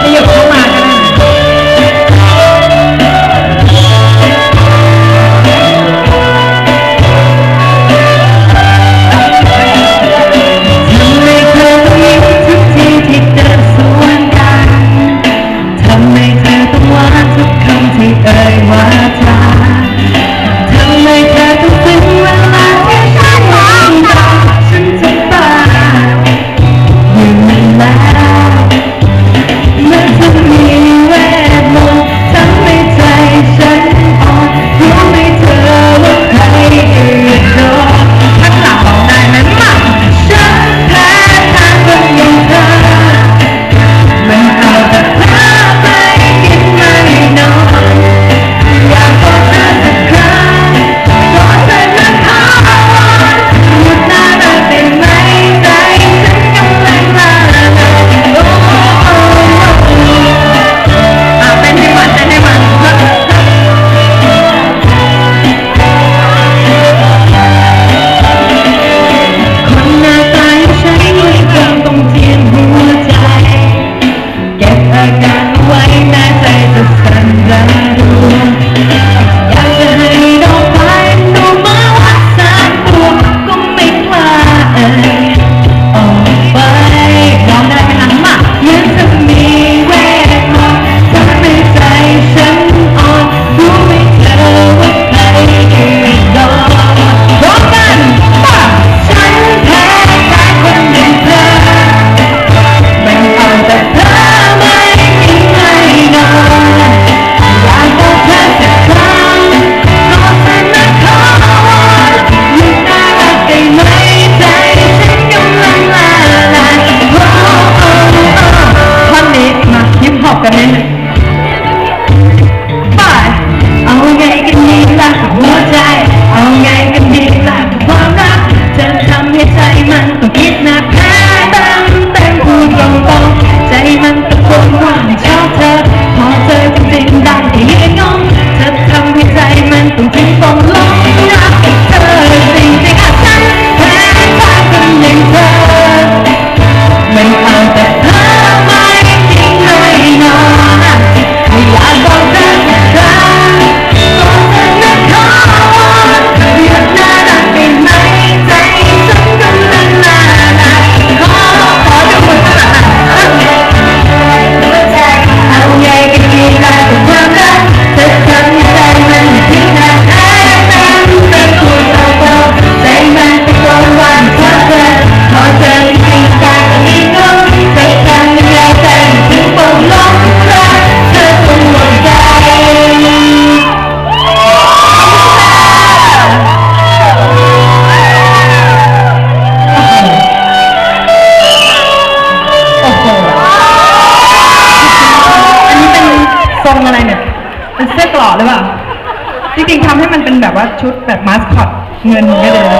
ไม่ยกเข้ามาก็ไนะทำไมเธอต้องยิ้ทุกทีที่เดินสวนกัน ทำไมเธอต้องวานทุกคำที่เอ่ยวาน อะไรเนี่ย เป็นเสื้อกรอกหรือเปล่า จริงๆทำให้มันเป็นแบบว่าชุดแบบมาสคอตเงินก็เลย